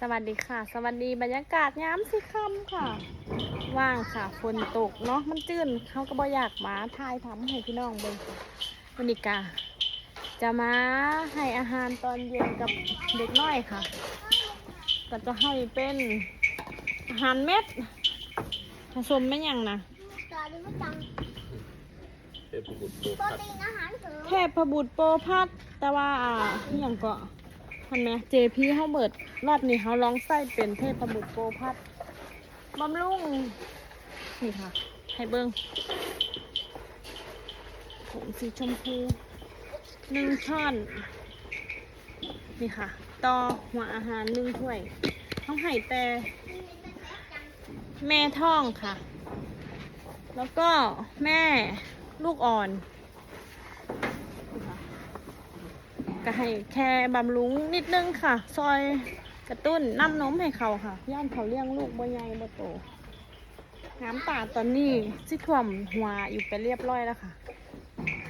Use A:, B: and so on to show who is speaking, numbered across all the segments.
A: สวัสดีค่ะ สวัสดีบรรยากาศย้ำสิค่ำค่ะ ว่างค่ะฝนตกเนาะมันจื้นเขาก็บ่อยากมาทายทำให้พี่น้องเบิ่งค่ะวันนี้กาจะมาให้อาหารตอนเย็นกับเด็กน้อยค่ะ ก็จะให้เป็นอาหารเม็ดผสมไม่ยังนะ
B: จอดีไม่จัง
C: เทพบุตรโต
B: โปร
C: พัด
B: ตีนอาหารเสริม
A: เทพบุตรโปรพัดแต่ว่าอ่าอหย่างก็ ทันไหมเจพีเฮาเบิดรอบนี้เขาลองใส่เป็นเทพบุตรโปรพัดบำรุงนี่ค่ะ ให้เบิ้งผงสีชมพูหนึ่งช้อน นี่ค่ะ ต่อหัวอาหารหนึ่งถ้วยต้องให้แต่ แม่ท้องค่ะ แล้วก็แม่ลูกอ่อน ก็ให้แค่บำรุงนิดนึงค่ะ ซอยกระตุ้นน้ำนมให้เขาค่ะ ย่านเขาเลี้ยงลูกบ่ใหญ่บ่โต น้ำตาตอนนี้สิท่วมหัวอยู่ไปเรียบร้อยแล้วค่ะ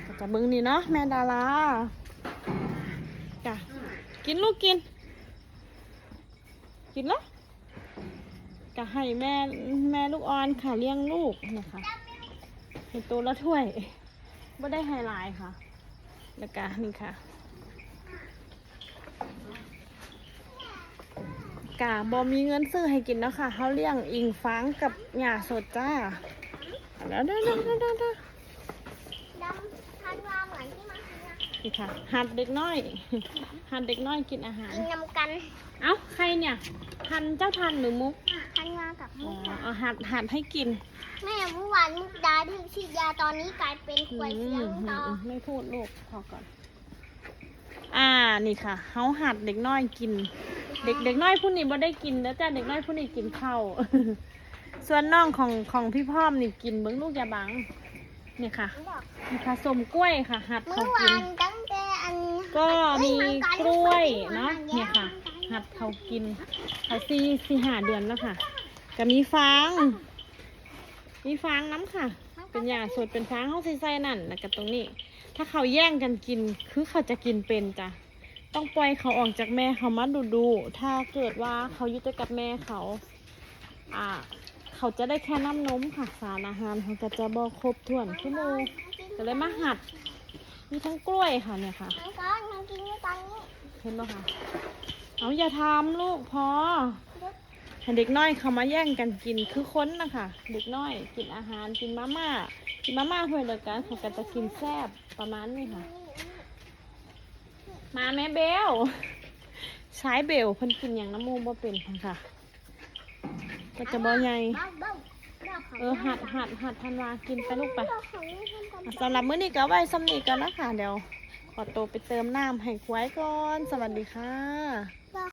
A: ก็จะบิ่งนี่เนาะแม่ดาราจ้ะกินลูกกิน กินแล้วก็ให้แม่แม่ลูกอ่อนค่ะเลี้ยงลูกเนี่ยค่ะให้ตัวละถ้วยไม่ได้ไฮไลท์ค่ะแล้วก็นี่ค่ะ กะบอมีเงินซื้อให้กินแล้วค่ะเขาเลี้ยงอิงฟ้างกับหญ้าสดจ้าแล้วเด้อเด้อเด้อเด้อเด้อ
B: ดำทันวาเหมือนที่มันกินอะ
A: นี่ค่ะหัดเด็กน้อย หัดเด็กน้อยกินอาหาร
B: กินนำกัน
A: เอ้าใครเนี่ย ทันเจ้าทันหรือมุก
B: ทันวากับ
A: อ๋
B: มุ
A: อก
B: ดา
A: เอาหัดหัดให้กิน
B: แม่เมื่อวานมุกดาที่ฉีดยาตอนนี้กลายเป็นค
A: อื
B: วาย
A: ม
B: เสียง
A: อืม
B: ต่อ
A: อืมไม่พูดลูกพอก่อน อ่านี่ค่ะเขาหัดเด็กน้อยกิน เด็กเด็กน้อยผู้นี้บ่ได้กินแล้วจ้าเด็กน้อยผู้นี้กินข้าวส่วนน้องของของพี่พ่อมนี่กินเบิ้งลูกยาบังนี่ค่ะ
B: บอก
A: มีผสมกล้วยค่ะ หัด
B: เขา
A: กิ
B: น
A: ก็มีกล้วยเนาะเนี่ยค่ะ หัดเขากินเขาสี่สี่ห้าเดือนแล้วค่ะก็มีฟางมีฟางน้ำค่ะ เป็นยาสดเป็นฟางเขาใส่ใส่นั่นแล้วก็ตรงนี้ ถ้าเขาแย่งกันกินคือเขาจะกินเป็นจ้ะ ต้องปล่อยเขาออกจากแม่เขามาดูดูๆถ้าเกิดว่าเขาอยู่แต่กับแม่เขา อ่า เขาจะได้แค่น้ำนมค่ะสารอาหารเขาก็จะบ่ครบถ้วนชั่วโมงก็เลยมาหัด มีทั้งกล้วยค่ะเนี่ยค่ะ
B: มันก็ยังกินอยู่ตอนนี้
A: เห็นไหมคะ เอาอย่าทำลูกพอให้เด็กน้อยเขามาแย่งกันกินคือค้นนะคะเด็กน้อยกินอาหารกินมาม่ากินมาม่าเพื่อเดียวกันเขาก็จะกินแซบประมาณนี้ค่ะ มาแม่เบลใช้เบลเพิ่นกินอย่างน้ำมูกบ่เป็นค่ะก็จะบ่ใหญ่
B: เบ้าเบาเบ้าของ
A: เออหัดหัดหัดทันวากินไปลูกไปสำหรับมื้อนี้ก็ไว้ซ้ำนี้กันนะคะเดี๋ยวขอตัวไปเติมน้ำให้ควายก่อน สวัสดีค่ะ